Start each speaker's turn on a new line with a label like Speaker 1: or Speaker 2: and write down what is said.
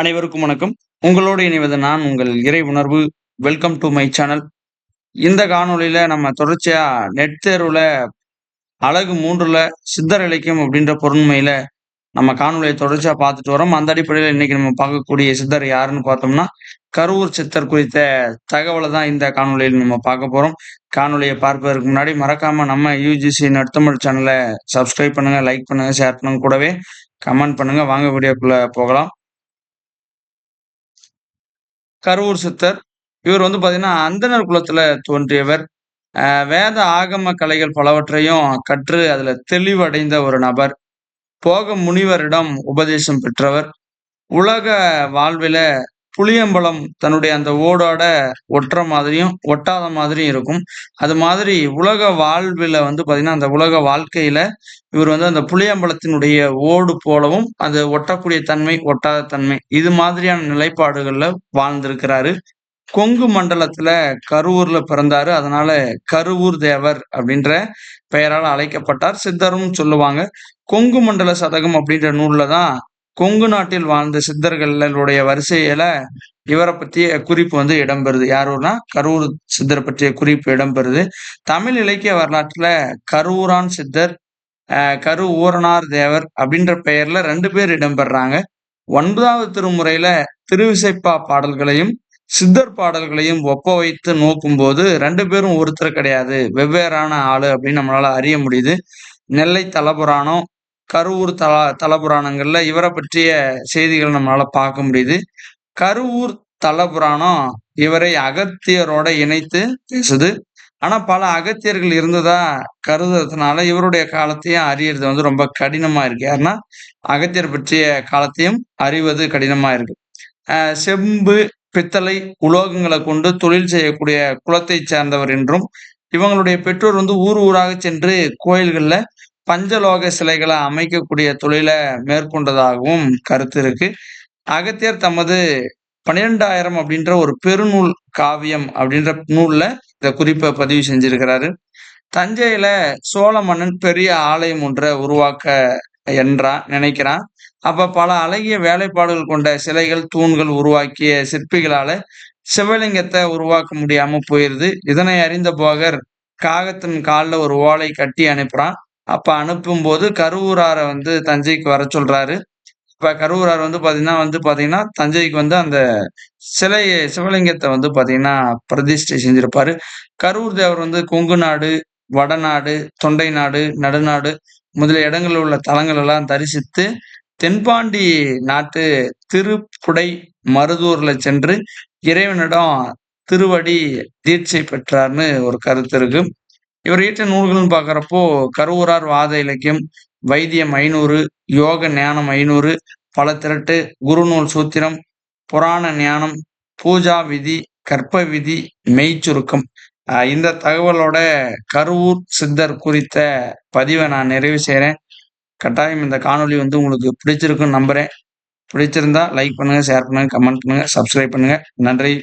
Speaker 1: அனைவருக்கும் வணக்கம். உங்களோடு இணைவது நான் உங்கள் இறை உணர்வு. வெல்கம் டு மை சேனல் இந்த காணொலியில நம்ம தொடர்ச்சியா நெட் தேர்வுல அழகு மூன்றுல சித்தர் இலக்கியம் அப்படின்ற பொருண்மையில நம்ம காணொலியை தொடர்ச்சியா பார்த்துட்டு வரோம். அந்த அடிப்படையில் இன்னைக்கு நம்ம பார்க்கக்கூடிய சித்தர் யாருன்னு பார்த்தோம்னா கரூர் சித்தர் குறித்த தகவலை தான் இந்த காணொலியில் நம்ம பார்க்க போறோம். காணொலியை பார்ப்பதற்கு முன்னாடி மறக்காம நம்ம யூஜிசி நடுத்தமிழ் சேனலை சப்ஸ்கிரைப் பண்ணுங்க லைக் பண்ணுங்க ஷேர் பண்ணுங்க. கூடவே கமெண்ட் பண்ணுங்க. வாங்க வீடியோக்குள்ள போகலாம். கரூர் சித்தர். இவர் வந்து பார்த்தீங்கன்னா அந்தனர் குலத்துல தோன்றியவர். வேத ஆகம கலைகள் பலவற்றையும் கற்று அதுல தெளிவடைந்த ஒரு நபர். போக முனிவரிடம் உபதேசம் பெற்றவர். உலக வாழ்வில புளியம்பலம் தன்னுடைய அந்த ஓடோட ஒட்டுற மாதிரியும் ஒட்டாத மாதிரியும் இருக்கும். அது மாதிரி உலக வாழ்வில் வந்து பார்த்தீங்கன்னா அந்த உலக வாழ்க்கையில இவர் வந்து அந்த புளியம்பலத்தினுடைய ஓடு போலவும் அது ஒட்டக்கூடிய தன்மை ஒட்டாத தன்மை இது மாதிரியான நிலைப்பாடுகளில் வாழ்ந்திருக்கிறாரு. கொங்கு மண்டலத்துல கருவூர்ல பிறந்தாரு. அதனால கருவூர் தேவர் அப்படின்ற பெயரால் அழைக்கப்பட்டார். சித்தரும் சொல்லுவாங்க. கொங்கு மண்டல சதகம் அப்படின்ற நூல்ல தான் கொங்கு நாட்டில் வாழ்ந்த சித்தர்களுடைய வரிசையில இவரை பற்றிய குறிப்பு வந்து இடம்பெறுது. யாருன்னா கரூர் சித்தர் பற்றிய குறிப்பு இடம்பெறுது. தமிழ் இலக்கிய வரலாற்றுல கரூரான் சித்தர் கரு ஊரனார் தேவர் அப்படின்ற பெயர்ல ரெண்டு பேர் இடம்பெறாங்க. ஒன்பதாவது திருமுறையில திருவிசைப்பா பாடல்களையும் சித்தர் பாடல்களையும் ஒப்ப வைத்து நோக்கும்போது ரெண்டு பேரும் ஒருத்தர் கிடையாது. வெவ்வேறான ஆளு அப்படின்னு நம்மளால அறிய முடியுது. நெல்லை தலபுராணம் கருவூர் தல தலபுராணங்கள்ல இவரை பற்றிய செய்திகள் நம்மளால பார்க்க முடியுது. கருவூர் தலபுராணம் இவரை அகத்தியரோட இணைத்து பேசுது. ஆனா பல அகத்தியர்கள் இருந்ததா கருதுறதுனால இவருடைய காலத்தையும் அறியறது வந்து ரொம்ப கடினமா இருக்கு. யாருன்னா அகத்தியர் பற்றிய காலத்தையும் அறிவது கடினமா இருக்கு. செம்பு பித்தளை உலோகங்களை கொண்டு தொழில் செய்யக்கூடிய குலத்தை சேர்ந்தவர் என்றும் இவங்களுடைய பெற்றோர் வந்து ஊர் ஊராக சென்று கோயில்கள்ல பஞ்சலோக சிலைகளை அமைக்கக்கூடிய தொழிலை மேற்கொண்டதாகவும் கருத்து இருக்கு. அகத்தியர் தமது பன்னிரெண்டாயிரம் அப்படின்ற ஒரு பெருநூல் காவியம் அப்படின்ற நூல்ல இந்த குறிப்பை பதிவு செஞ்சிருக்கிறாரு. தஞ்சையில சோழ மன்னன் பெரிய ஆலயம் ஒன்றை உருவாக்க என்றான் நினைக்கிறான். அப்ப பல அழகிய வேலைப்பாடுகள் கொண்ட சிலைகள் தூண்கள் உருவாக்கிய சிற்பிகளால சிவலிங்கத்தை உருவாக்க முடியாம போயிருது. இதனை அறிந்த போகர் காகத்தின் காலில் ஒரு ஓலை கட்டி அனுப்புறான். அப்போ அனுப்பும்போது கருவூராரை வந்து தஞ்சைக்கு வர சொல்றாரு. இப்போ கருவூரார் வந்து பாத்தீங்கன்னா வந்து பாத்தீங்கன்னா தஞ்சைக்கு வந்து அந்த சிலை சிவலிங்கத்தை வந்து பாத்தீங்கன்னா பிரதிஷ்டை செஞ்சிருப்பாரு. கரூர் தேவர் வந்து கொங்கு நாடு வடநாடு தொண்டை நாடு நடுநாடு முதலிய இடங்களில் உள்ள தலங்கள் எல்லாம் தரிசித்து தென்பாண்டி நாட்டு திருப்புடை மருதூர்ல சென்று இறைவனிடம் திருவடி தீட்சை பெற்றார்னு ஒரு கருத்து இருக்கு. இவர் இயற்ற நூல்கள்னு பார்க்குறப்போ கருவூரார் வாத இலக்கியம் வைத்தியம் ஐநூறு யோக ஞானம் ஐநூறு பல திரட்டு குருநூல் சூத்திரம் புராண ஞானம் பூஜா விதி கற்ப விதி மெய்ச்சுருக்கம். இந்த தகவலோட கருவூர் சித்தர் குறித்த பதிவை நான் நிறைவு செய்கிறேன் கட்டாயம் இந்த காணொலி வந்து உங்களுக்கு பிடிச்சிருக்குன்னு நம்புகிறேன் பிடிச்சிருந்தா லைக் பண்ணுங்கள் ஷேர் பண்ணுங்கள் கமெண்ட் பண்ணுங்கள் சப்ஸ்கிரைப் பண்ணுங்கள் நன்றி.